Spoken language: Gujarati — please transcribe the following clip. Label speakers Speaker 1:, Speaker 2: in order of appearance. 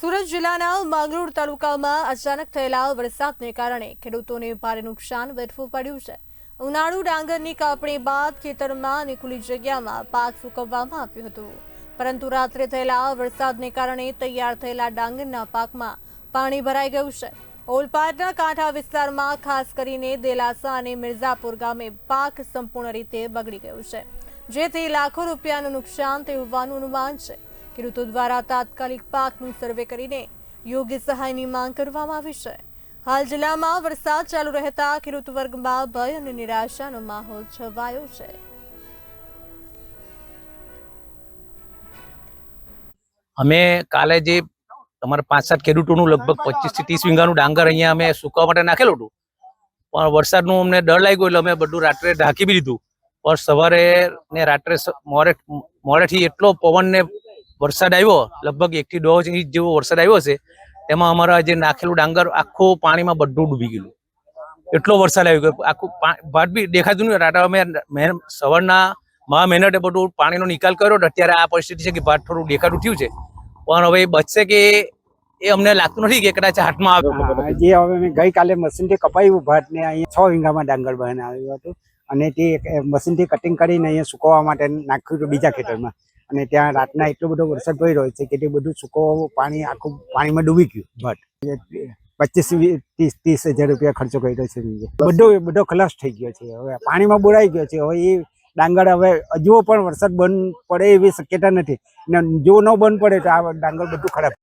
Speaker 1: સુરત જિલ્લાના માંગરોળ તાલુકામાં અચાનક થયેલા વરસાદને કારણે ખેડૂતોને ભારે નુકસાન વેઠવું પડ્યું છે. ઉનાળુ ડાંગરની કાપણી બાદ ખેતરમાં અને ખુલ્લી જગ્યામાં પાક સુકવવામાં આવ્યું હતું. પરંતુ રાત્રે થયેલા વરસાદને કારણે તૈયાર થયેલા ડાંગરના પાકમાં પાણી ભરાઈ ગયું છે. ઓલપાડના કાંઠા વિસ્તારમાં ખાસ કરીને દેલાસા અને મિર્ઝાપુર ગામે પાક સંપૂર્ણ રીતે બગડી ગયું છે. જેથી લાખો રૂપિયાનું નુકસાન થયું હોવાનું અનુમાન છે. ખેડૂતો દ્વારા તાત્કાલિક પાકનું સર્વે કરીને યોગ્ય સહાયની માંગ કરવામાં આવી છે. હાલ જિલ્લામાં વરસાદ ચાલુ રહેતા ખેડૂત વર્ગમાં ભય અને નિરાશાનો માહોલ છવાયો છે.
Speaker 2: અમે કાલે જે તમારા પાંચ સાત ખેડૂતોનું લગભગ પચીસથી ત્રીસ વીઘાનું ડાંગર અહીંયા અમે સુકવા માટે નાખેલું હતું. પણ વરસાદનું અમને ડર લાગ્યો એટલે અમે બધું રાત્રે ઢાંકી બી દીધું. પણ સવારે ને રાત્રે મોડે, મોડેથી એટલો પવન ને વરસાદ આવ્યો, લગભગ એકથી દોઢ ઇંચ જેવો વરસાદ આવ્યો છે, તેમાં અમારા જે નાખેલું ડાંગર આખું પાણીમાં બધું ડૂબી ગયેલું. એટલો વરસાદ આવી ગયો આખું ભાત બી દેખાતું નહીં રાત્રે અમે સવારના મહા મહેનતે બધું પાણીનો નિકાલ કર્યો અત્યારે આ પરિસ્થિતિ છે કે ભાત થોડું દેખાતું થયું છે. પણ હવે બચશે કે એ અમને લાગતું નથી કે કદાચ હાથમાં આવે.
Speaker 3: જે હવે મેં ગઈકાલે મશીનથી કપાયું ભાત ને અહીંયા છ વીંગામાં ડાંગર બનાવ્યું હતું. અને તે મશીનથી કટિંગ કરીને અહીંયા સુકવવા માટે નાખ્યું હતું બીજા ખેતરમાં. અને ત્યાં રાતના એટલો બધો વરસાદ પડી રહ્યો છે કે તે બધું સૂકો પાણી, આખું પાણીમાં ડૂબી ગયું. બટ પચીસ ત્રીસ ત્રીસ હજાર રૂપિયા ખર્ચો કર્યો છે બધો બધો ખલાસ થઈ ગયો છે. હવે પાણીમાં બોરાઈ ગયો છે. હવે એ ડાંગર હવે હજુ પણ વરસાદ બંધ પડે એવી શક્યતા નથી. ને જો ન બંધ પડે તો આ ડાંગર બધું ખરાબ